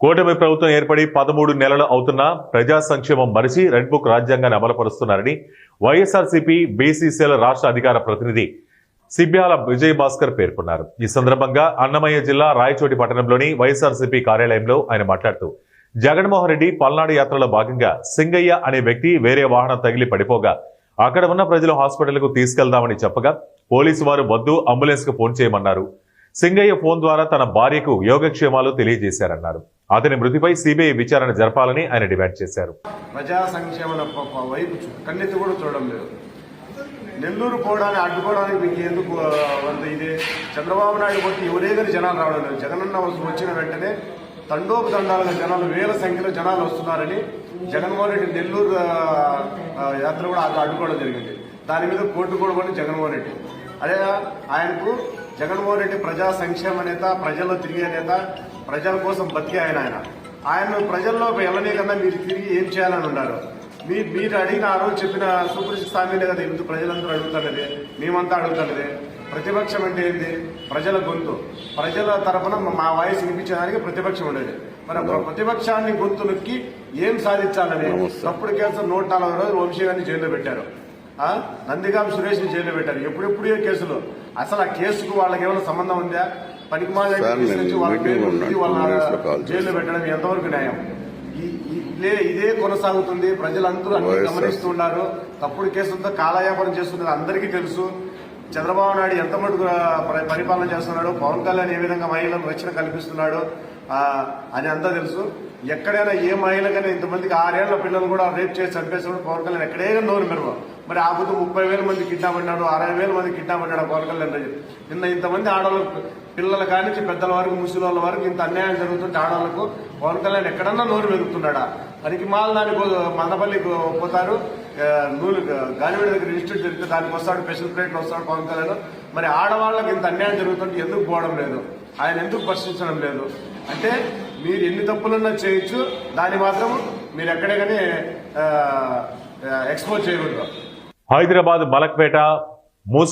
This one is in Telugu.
కూటమి ప్రభుత్వం ఏర్పడి పదమూడు నెలలు అవుతున్నా ప్రజా సంక్షేమం మరిచి రెడ్ బుక్ రాజ్యాంగాన్ని అమలుపరుస్తున్నారని వైఎస్ఆర్సీపీ బీసీసీఎల్ రాష్ట్ర అధికార ప్రతినిధి సిబ్యాల విజయ్ భాస్కర్ పేర్కొన్నారు. ఈ సందర్భంగా అన్నమయ్య జిల్లా రాయచోటి పట్టణంలోని వైఎస్ఆర్సీపీ కార్యాలయంలో ఆయన మాట్లాడుతూ జగన్మోహన్ రెడ్డి పల్నాడు యాత్రలో భాగంగా సింగయ్య అనే వ్యక్తి వేరే వాహనం తగిలి పడిపోగా అక్కడ ఉన్న ప్రజలు హాస్పిటల్కు తీసుకెళ్దామని చెప్పగా పోలీసు వారు వద్దు అంబులెన్స్కు ఫోన్ చేయమన్నారు. సింగయ్య ఫోన్ ద్వారా తన భార్యకు యోగక్షేమాలు తెలియజేశారన్నారు. అతని మృతిపై సిబిఐ విచారణ జరపాలని ఆయన డిమాండ్ చేశారు. ప్రజా సంక్షేమ వైపు కన్నెత్తి కూడా చూడడం లేదు. నెల్లూరు పోవడానికి అడ్డుకోవడానికి మీకు ఎందుకు అంత ఇదే? చంద్రబాబు నాయుడు కొట్టి ఎవరే కానీ జనాలు రావడం లేదు. జగనన్న వచ్చిన వెంటనే తండోపతండాలుగా జనాలు వేల సంఖ్యలో జనాలు వస్తున్నారని జగన్మోహన్ రెడ్డి నెల్లూరు యాత్ర కూడా అడ్డుకోవడం జరిగింది. దాని మీద కోర్టు కూడా జగన్మోహన్ రెడ్డి అదే ఆయనకు జగన్మోహన్ రెడ్డి ప్రజా సంక్షేమ నేత ప్రజల్లో తిరిగే నేత ప్రజల కోసం బతికే ఆయన ఆయన. ఆయన ప్రజల్లో వెళ్ళనే కన్నా మీరు తిరిగి ఏం చేయాలని ఉన్నారు? మీ మీరు అడిగిన ఆ రోజు చెప్పిన సూపర్ స్థాయిలే కదా ఎందుకు ప్రజలందరూ అడుగుతున్నది? మేమంతా అడుగుతున్నది. ప్రతిపక్షం అంటే ఏంది? ప్రజల గొంతు. ప్రజల తరపున మా వాయిస్ వినిపించడానికి ప్రతిపక్షం ఉండేది. మరి ప్రతిపక్షాన్ని గొంతు నొక్కి ఏం సాధించాలని? తప్పుడు కేసు నూట నలభై రోజులు వంశీ గారిని జైల్లో పెట్టారు? నందిగాం సురేష్ని జైల్లో పెట్టారు. ఎప్పుడెప్పుడే కేసులు. అసలు ఆ కేసుకు వాళ్ళకి ఏమైనా సంబంధం ఉందా? పనికి జైల్లో పెట్టడం ఎంతవరకు న్యాయం? ఇదే కొనసాగుతుంది. ప్రజలందరూ అన్ని. గమనిస్తున్నారు తప్పుడు కేసులతో కాలయాపనం చేస్తున్నారు అందరికీ తెలుసు. చంద్రబాబు నాయుడు ఎంత మటుకు పరిపాలన చేస్తున్నాడు? పవన్ కళ్యాణ్ ఏ విధంగా మహిళలకు రక్షణ కల్పిస్తున్నాడు? అని అంతా తెలుసు. ఎక్కడైనా ఏ మహిళకైనా ఇంతమందికి ఆరేళ్ళ పిల్లలు కూడా రేప్ చేసి చంపేసినప్పుడు పవన్ కళ్యాణ్ ఎక్కడే నోరు మెరుగు. మరి ఆ పొద్దు ముప్పై వేల మంది కిడ్నాప్ అన్నాడు అరవై వేల మంది కిడ్నాప్ అన్నాడు పవన్ కళ్యాణ్ రాజు నిన్న ఇంతమంది ఆడవాళ్ళు పిల్లల కానించి పెద్దల వరకు ముసలి వాళ్ళ వరకు ఇంత అన్యాయం జరుగుతుంటే ఆడవాళ్ళకు పవన్ కళ్యాణ్ ఎక్కడన్నా నోరు మెరుగుతున్నాడా పనికి మాల దానికి మందపల్లి పోతారు. నూలు గాలివీడి దగ్గర ఇన్స్టిట్యూట్ జరిగితే దానికి వస్తాడు స్పెషల్ ప్లేట్ వస్తాడు పవన్ కళ్యాణ్. మరి ఆడవాళ్ళకి ఇంత అన్యాయం జరుగుతుంటే ఎందుకు పోవడం లేదు? ఆయన ఎందుకు ప్రశ్నించడం లేదు? అంటే మీరు ఎన్ని తప్పులున్నా చేయొచ్చు. దాన్ని మాత్రం మీరు ఎక్కడే కానీ ఎక్స్పోజ్ చేయకూడదు. హైదరాబాద్ మలక్పేట మూస